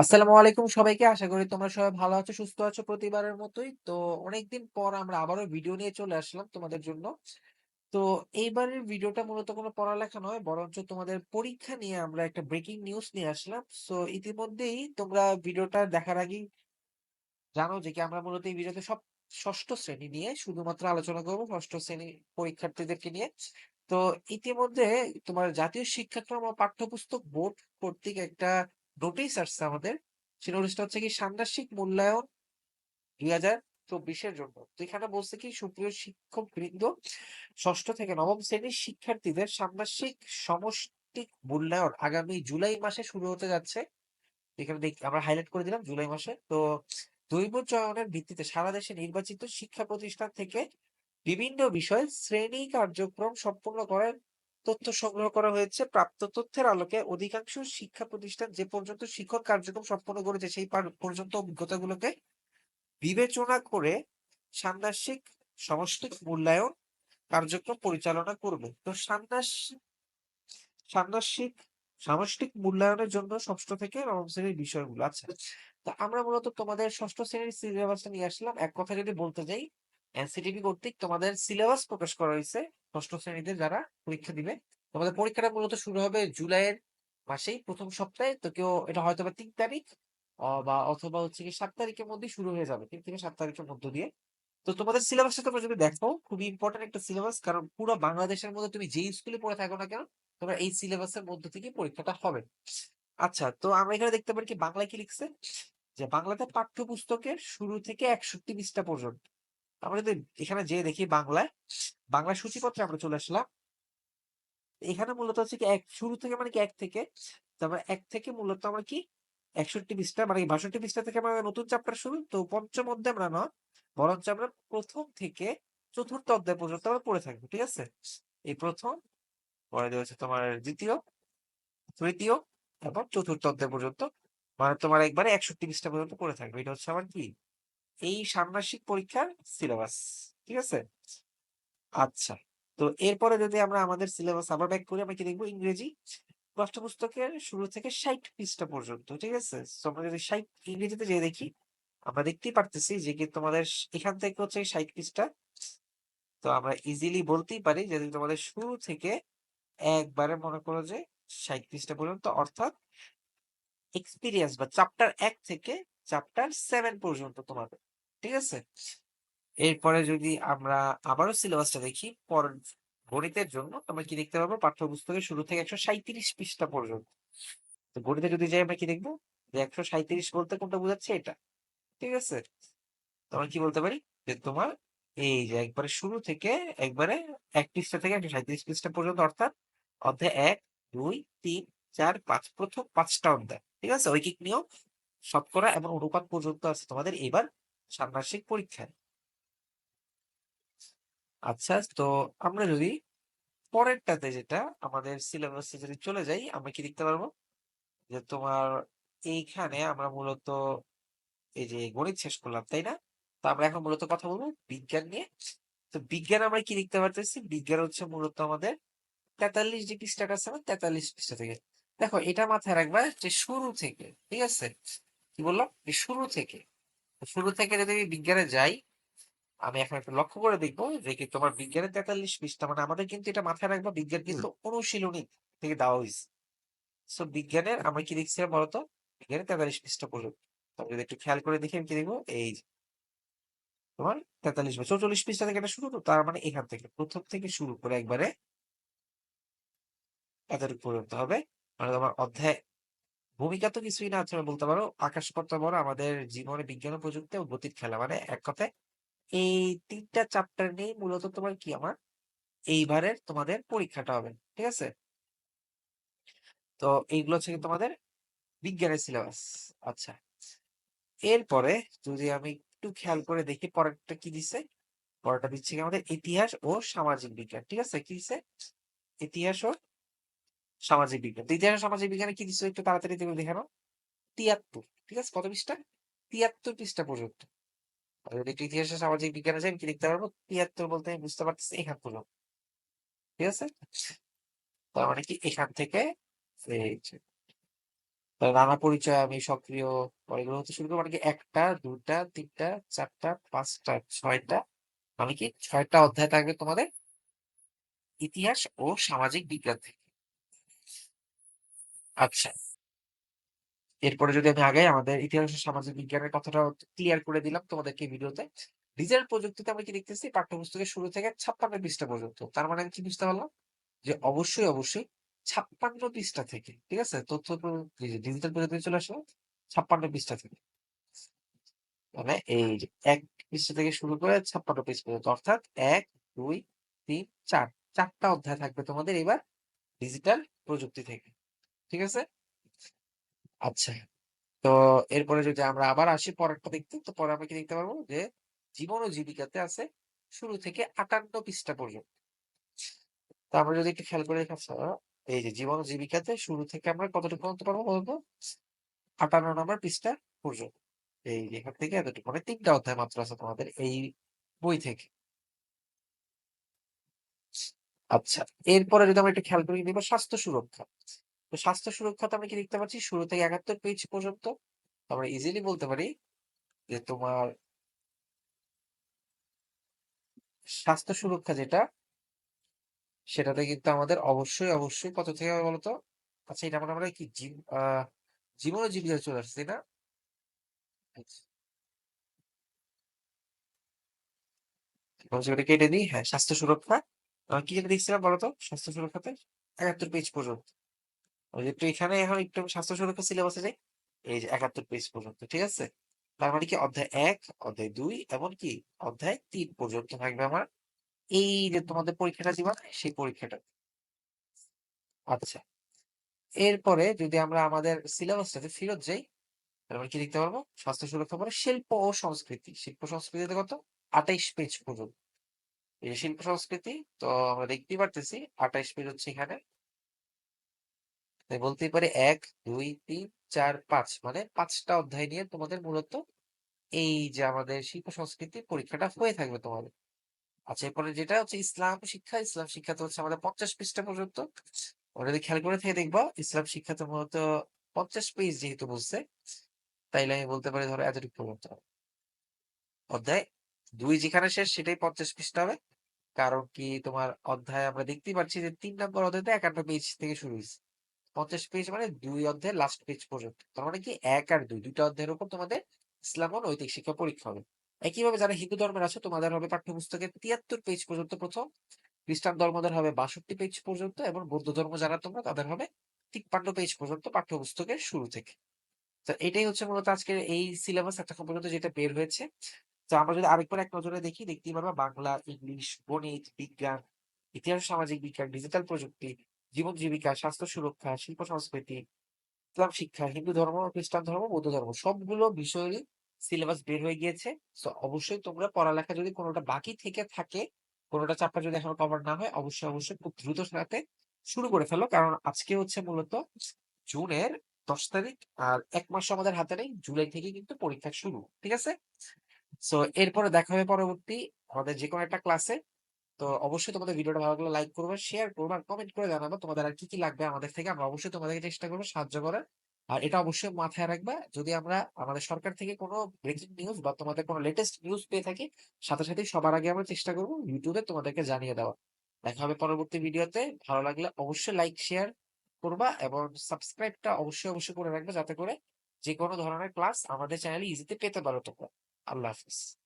আসসালামু আলাইকুম সবাইকে। আশা করি তোমরা সবাই ভালো আছো, সুস্থ আছো প্রতিবারের মতোই। তো অনেকদিন পর আমরা আবারও ভিডিও নিয়ে চলে আসলাম তোমাদের জন্য। তো এইবারের ভিডিওটা মূলত কোনো পড়ালেখা নয়, বরঞ্চ তোমাদের পরীক্ষা নিয়ে আমরা একটা ব্রেকিং নিউজ নিয়ে আসলাম। সো ইতিমধ্যেই তোমরা ভিডিওটা দেখার আগেই জানো যে কি আমরা মূলত এই ভিডিওতে সব ষষ্ঠ শ্রেণি নিয়ে শুধুমাত্র আলোচনা করব ষষ্ঠ শ্রেণির পরীক্ষার্থীদেরকে নিয়ে। তো ইতিমধ্যে তোমার জাতীয় শিক্ষাক্রম ও পাঠ্যপুস্তক বোর্ড কর্তৃক একটা নোটিশ আসছে আমাদের। সেই নোটিশটা হচ্ছে কি ষান্মাসিক মূল্যায়ন ২০২৪ এর জন্য। তো এখানে বলছে কি সুপ্রিয় শিক্ষকবৃন্দ, ষষ্ঠ থেকে নবম শ্রেণির শিক্ষার্থীদের ষান্মাসিক সমষ্টিক মূল্যায়ন আগামী জুলাই মাসে শুরু হতে যাচ্ছে। এখানে দেখ আমরা হাইলাইট করে দিলাম জুলাই মাসে। তো দৈব চয়নের ভিত্তিতে সারা দেশে নির্বাচিত শিক্ষা প্রতিষ্ঠান থেকে বিভিন্ন বিষয়ে শ্রেণি কার্যক্রম সম্পূর্ণ করার তথ্য সংগ্রহ করা হয়েছে। প্রাপ্ত তথ্যের আলোকে অধিকাংশ শিক্ষা প্রতিষ্ঠান যে পর্যন্ত শিক্ষক কার্যক্রম সম্পন্ন করেছে সেই পর্যন্ত অভিজ্ঞতাগুলোকে বিবেচনা করে ষান্মাসিক সমষ্টিক মূল্যায়ন কার্যক্রম পরিচালনা করবে। তো ষান্মাস ষান্মাসিক সামষ্টিক মূল্যায়নের জন্য ষষ্ঠ থেকে নবম শ্রেণির বিষয়গুলো। আছে তো আমরা মূলত তোমাদের ষষ্ঠ শ্রেণির সিলেবাসটা নিয়ে আসলাম। এক কথায় যদি বলতে যাই, এনসিটিবি কর্তৃক তোমাদের সিলেবাস প্রকাশ করা হইছে ষষ্ঠ শ্রেণীতে যারা পরীক্ষা দিবে। তোমাদের পরীক্ষাটা মূলত শুরু হবে জুলাইয়ের মাসেই প্রথম সপ্তাহে। তো কেউ এটা হয়তো বা তিন তারিখ বা অথবা হচ্ছে গিয়ে ৭ তারিখের মধ্যে শুরু হয়ে যাবে। তিন থেকে সাত তারিখের মধ্য দিয়ে। তো তোমাদের সিলেবাসটা তোমরা যদি দেখো, খুবই ইম্পোর্টেন্ট একটা সিলেবাস। কারণ পুরো বাংলাদেশের মধ্যে তুমি যেই স্কুলে পড়ে থাকো না কেন, তোমার এই সিলেবাসের মধ্য থেকে পরীক্ষাটা হবে। আচ্ছা, তো আমরা এখানে দেখতে পারি কি বাংলায় কি লিখছে? যে বাংলাতে পাঠ্যপুস্তকের শুরু থেকে ৬১ পৃষ্ঠা পর্যন্ত। আমরা যদি এখানে যেয়ে দেখি বাংলায়, বাংলা সূচিপত্রে আমরা চলে আসলাম। এখানে মূলত হচ্ছে কি এক শুরু থেকে মানে কি ১ থেকে, তারপর ১ থেকে মূলত আমরা কি ৬১ পৃষ্ঠা মানে ৬২ পৃষ্ঠা থেকে আমরা নতুন চ্যাপ্টার শুরু। তো পঞ্চম অধ্যায় আমরা না, বরঞ্চ আমরা ১ম থেকে ৪র্থ অধ্যায় পর্যন্ত আমরা পড়ে থাকব। ঠিক আছে? এই প্রথম পরে হচ্ছে তোমার দ্বিতীয় তৃতীয় এবং ৪র্থ অধ্যায় পর্যন্ত। মানে তোমার একবারে ৬১ পৃষ্ঠা পর্যন্ত পড়ে থাকবে। এটা হচ্ছে আমার কি? এই ষান্মাসিক পরীক্ষার সিলেবাস। ঠিক আছে? আচ্ছা। তো এরপরে যদি আমরা আমাদের সিলেবাস আবার ব্যাক করি, আমরা কি দেখব? ইংরেজি পাঠ্যপুস্তকের শুরু থেকে ৬০ পৃষ্ঠা পর্যন্ত। ঠিক আছে? সো আমরা যদি ৬০ ইংরেজিতে যেয়ে দেখি, আমরা দেখতেই পারতেছি যে কি তোমাদের এখান থেকে হচ্ছে ৬০ পৃষ্ঠা। তো আমরা ইজিলি বলতেই পারি যে তোমাদের শুরু থেকে একবারে মনে করো যে ৬০ পৃষ্ঠা পর্যন্ত অর্থাৎ এক্সপিরিয়েন্স বা চ্যাপ্টার এক থেকে চ্যাপ্টার সেভেন পর্যন্ত তোমাদের। ঠিক আছে? এরপরে যদি আমরা আবারও সিলেবাসটা দেখি, পর গণিতের জন্য আমরা কি দেখতে পাবো? পাঠ্যপুস্তকের শুরু থেকে ১৩৭ পৃষ্ঠা পর্যন্ত। তো গণিতে যদি যাই আমরা কি দেখব যে ১৩৭ বলতে কোনটা বোঝাচ্ছে? এটা। ঠিক আছে? তো আমরা কি বলতে পারি? যে তোমার এই যে একবারে শুরু থেকে একবারে ১ পৃষ্ঠা থেকে ১৩৭ পৃষ্ঠা পর্যন্ত অর্থাৎ অধ্যায় ১, ২, ৩, ৪, ৫ প্রথম ৫ টা অধ্যায়। ঠিক আছে? ঐকিক নিয়ম, শতকরা এবং অনুপাত পর্যন্ত আছে তোমাদের এবার ষান্মাসিক পরীক্ষায়। আচ্ছা, তো আমরা যদি পরেরটাতে যেটা আমাদের সিলেবাসে যদি চলে যাই, আমরা কি দেখতে পারব? যে তোমার এইখানে আমরা মূলত এই যে গণিত শেষ করলাম, তাই না? তো আমরা এখন মূলত কথা বলব বিজ্ঞান নিয়ে। তো বিজ্ঞান আমরা কি দেখতে পারতেছি? বিজ্ঞান হচ্ছে মূলত আমাদের ৪৩ যে পৃষ্ঠাটা আছে না? ৪৩ পৃষ্ঠা থেকে। দেখো এটা মাথায় রাখবা যে শুরু থেকে। ঠিক আছে? কি বললাম? শুরু থেকে। শুরু থেকে যদি আমি বিজ্ঞানে যাই, আমি এখন একটা লক্ষ্য করে দেখব যে কি তোমার বিজ্ঞানের ৪৩ পৃষ্ঠা মানে আমাদের কিন্তু এটা মাথায় রাখবা বিজ্ঞান কিন্তু অনুশীলনী থেকে দেওয়া হইছে। সো বিজ্ঞানের আমরা কি দেখছিলাম বলতো? বিজ্ঞানের ৪৩ পৃষ্ঠা পর্যন্ত। তবে যদি একটু খেয়াল করে দেখি আমি কি দেখব? এই তোমার ৪৩ বা ৪৪ পৃষ্ঠা থেকে এটা শুরু তো তার মানে এখান থেকে প্রথম থেকে শুরু করে একবারে এতটুকু পর্যন্ত হবে। মানে তোমার অধ্যায় ভূমিকা তো কিছুই না তুমি বলতে পারো আকাশ বড় আমাদের জীবনে বিজ্ঞান ও প্রযুক্তি ও গতির খেলা। মানে এক কথায় এই ৩ টা চ্যাপ্টার নিয়েই মূলত তোমার কি আমার এইবারের তোমাদের পরীক্ষাটা হবে। ঠিক আছে? তো এইগুলো হচ্ছে তোমাদের বিজ্ঞানের সিলেবাস। আচ্ছা। এরপরে যদি আমি একটু খেয়াল করে দেখি পরেরটা কি দিছে? পরেরটা দিচ্ছে কি আমাদের ইতিহাস ও সামাজিক বিজ্ঞান। ঠিক আছে? কি দিছে? ইতিহাস ও সামাজিক বিজ্ঞান। তো ইতিহাস ও সামাজিক বিজ্ঞানে কি দিছে একটু তাড়াতাড়ি তুমি দেখে নাও। ৭৩ ঠিক আছে? কত পৃষ্ঠা? ৭৩ পৃষ্ঠা পর্যন্ত। যদি ইতিহাস সামাজিক বিজ্ঞানে আমি কি লিখতে পারব? ৭৩ বলতে আমি বুঝতে পারতেছি এখান পর্যন্ত। ঠিক আছে? তার মানে কি এখান থেকে নানা পরিচয় আমি সক্রিয় এগুলো হতে শুরু করব মানে কি একটা দুটা তিনটা, চারটা, পাঁচটা, ছয়টা মানে কি ছয়টা অধ্যায় থাকবে তোমাদের ইতিহাস ও সামাজিক বিজ্ঞান থেকে আচ্ছা এরপরে যদি আমি আগে আমাদের ইতিহাস সামাজিক বিজ্ঞানের কথাটা ক্লিয়ার করে দিলাম তোমাদেরকে ভিডিওতে ডিজিটাল প্রযুক্তিতে আমরা কি দেখতেছি? পাঠ্যপুস্তকের শুরু থেকে ছাপ্পান্ন পৃষ্ঠা পর্যন্ত। তার মানে আমি কি বুঝতে পারলাম? যে অবশ্যই অবশ্যই ছাপ্পান্ন পৃষ্ঠা থেকে, ঠিক আছে? তথ্য ডিজিটাল প্রযুক্তি চলে আসলো, ছাপ্পান্ন পৃষ্ঠা থেকে। মানে এই এক পৃষ্ঠা থেকে শুরু করে ছাপ্পান্ন পৃষ্ঠা পর্যন্ত, অর্থাৎ এক, দুই, তিন, চার, চারটা অধ্যায় থাকবে তোমাদের এবার ডিজিটাল প্রযুক্তি থেকে, ঠিক আছে? আচ্ছা। তো এরপরে যদি আমরা আবার আসি পরেরটা দেখতে তো পরে আমরা কি দেখতে পারব? যে জীবন ও জীবিকাতে আছে শুরু থেকে আটান্ন পৃষ্ঠা পর্যন্ত। তো আমরা যদি একটু খেয়াল করে দেখি আচ্ছা, এই যে জীবন ও জীবিকাতে শুরু থেকে আমরা কতটুকু পর্যন্ত পারব বলব আটান্ন নম্বর পৃষ্ঠা পর্যন্ত। এই এখান থেকে এতটুকু মানে তিনটা অধ্যায় মাত্র আছে তোমাদের এই বই থেকে। আচ্ছা এরপরে যদি আমরা একটু খেয়াল করে নিব স্বাস্থ্য সুরক্ষা। তো স্বাস্থ্য সুরক্ষাতে আমরা কি দেখতে পাচ্ছি? শুরু থেকে একাত্তর পেজ পর্যন্ত। আমরা ইজিলি বলতে পারি যে তোমার স্বাস্থ্য সুরক্ষা যেটা, সেটাতে কিন্তু আমাদের অবশ্যই অবশ্যই কত থেকে হবে বলতো? আচ্ছা এটা আমরা আমরা কি জীব জীবন জীবিকা চলে আসছে না? আচ্ছা। কেটে দিই হ্যাঁ স্বাস্থ্য সুরক্ষা। কি যেটা দেখছিলাম বলতো? স্বাস্থ্য সুরক্ষাতে একাত্তর পেজ পর্যন্ত। এখানে এখন একটু স্বাস্থ্য সুরক্ষা সিলেবাসে যাই, এই যে একাত্তর পেজ পর্যন্ত, ঠিক আছে? তার মানে কি অধ্যায় এক, অধ্যায় দুই, এমনকি অধ্যায় তিন পর্যন্ত থাকবে আমার। এই যে তোমাদের পরীক্ষাটা জীবন সেই পরীক্ষাটা। আচ্ছা এরপরে যদি আমরা আমাদের সিলেবাসটাতে ফেরত যাই আমরা কি দেখতে পারব? স্বাস্থ্য সুরক্ষা পরে শিল্প ও সংস্কৃতি। শিল্প সংস্কৃতিতে কত? আঠাইশ পেজ পর্যন্ত। এই শিল্প সংস্কৃতি, তো আমরা দেখতেই পারতেছি, আঠাইশ পেজ হচ্ছে এখানে। তাই বলতেই পারি এক, দুই, তিন, চার, পাঁচ। মানে পাঁচটা অধ্যায় নিয়ে তোমাদের মূলত এই যে আমাদের শিল্প সংস্কৃতি পরীক্ষাটা হয়ে থাকবে তোমাদের। আচ্ছা এরপরে যেটা হচ্ছে ইসলাম শিক্ষা, ইসলাম শিক্ষাতে হচ্ছে আমাদের পঞ্চাশ পৃষ্ঠা পর্যন্ত। ওরা যদি খেয়াল করে থেকে দেখবা, ইসলাম শিক্ষাতে মূলত পঞ্চাশ পেজ যেহেতু বুঝছে তাইলে আমি বলতে পারি ধরো এতটুকু পর্যন্ত। অধ্যায় দুই যেখানে শেষ, সেটাই পঞ্চাশ পৃষ্ঠা হবে। কারণ কি তোমার অধ্যায় আমরা দেখতেই পাচ্ছি যে তিন নম্বর অধ্যায়তে একান্ন পেজ থেকে শুরু হয়েছে। পঞ্চাশ পেজ মানে দুই অধ্যায় লাস্ট পেজ পর্যন্ত। তার মানে কি এক আর দুই, দুইটা অধ্যায়ের উপর তোমাদের ইসলাম ও নৈতিক শিক্ষা পরীক্ষা হবে। একইভাবে যারা হিন্দু ধর্মের আছে, তোমাদের হবে পাঠ্যপুস্তকে তিয়াত্তর পেজ পর্যন্ত প্রথম, খ্রিস্টান ধর্মদের হবে বাষট্টি পেজ পর্যন্ত, এবং বৌদ্ধ ধর্ম যারা তোমরা, তাদের হবে তিপ্পান্ন পেজ পর্যন্ত পাঠ্যপুস্তকের শুরু থেকে। তো এটাই হচ্ছে মূলত আজকের এই সিলেবাস একটা পর্যন্ত যেটা বের হয়েছে। তো আমরা যদি আরেকবার এক নজরে দেখি, দেখতেই পারবা বাংলা, ইংলিশ, গণিত, বিজ্ঞান, ইতিহাস, সামাজিক বিজ্ঞান ডিজিটাল প্রযুক্তি জীবন জীবিকা, স্বাস্থ্য সুরক্ষা, শিল্প সংস্কৃতি, ইসলাম শিক্ষা, হিন্দু ধর্ম, খ্রিস্টান ধর্ম, বৌদ্ধ ধর্ম, সবগুলো বিষয়েরই সিলেবাস বের হয়ে গিয়েছে। অবশ্যই তোমরা পড়ালেখা যদি কোনোটা বাকি থেকে থাকে, কোনোটা চ্যাপ্টার যদি এখনও কভার না হয়, অবশ্যই অবশ্যই খুব দ্রুত সাথে শুরু করে ফেলো। কারণ আজকে হচ্ছে মূলত জুনের দশ তারিখ আর এক মাস আমাদের হাতে নেই, জুলাই থেকে কিন্তু পরীক্ষা শুরু, ঠিক আছে? সো এরপরে দেখা হবে পরবর্তী আমাদের যে কোনো একটা ক্লাসে তো অবশ্যই তোমাদের ভিডিওটা ভালো লাগলে লাইক করবে শেয়ার করবে আর কমেন্ট করে জানাব তোমাদের আর কি কি লাগবে আমাদের থেকে। আমরা অবশ্যই তোমাদেরকে চেষ্টা করব সাহায্য করার। আর এটা অবশ্যই মাথায় রাখবা, যদি আমরা আমাদের সরকার থেকে কোনো ব্রেকিং নিউজ বা তোমাদের কোনো লেটেস্ট নিউজ পেয়ে থাকি, সাথে সাথে সবার আগে আমরা চেষ্টা করব ইউটিউবে তোমাদেরকে জানিয়ে দেওয়া। দেখা হবে পরবর্তী ভিডিওতে। ভালো লাগলে অবশ্যই লাইক শেয়ার করবা এবং সাবস্ক্রাইবটা অবশ্যই অবশ্যই করে রাখবে যাতে করে যে কোনো ধরনের ক্লাস আমাদের চ্যানেলে ইজিতে পেতে পারো তোমরা। আল্লাহ হাফিজ।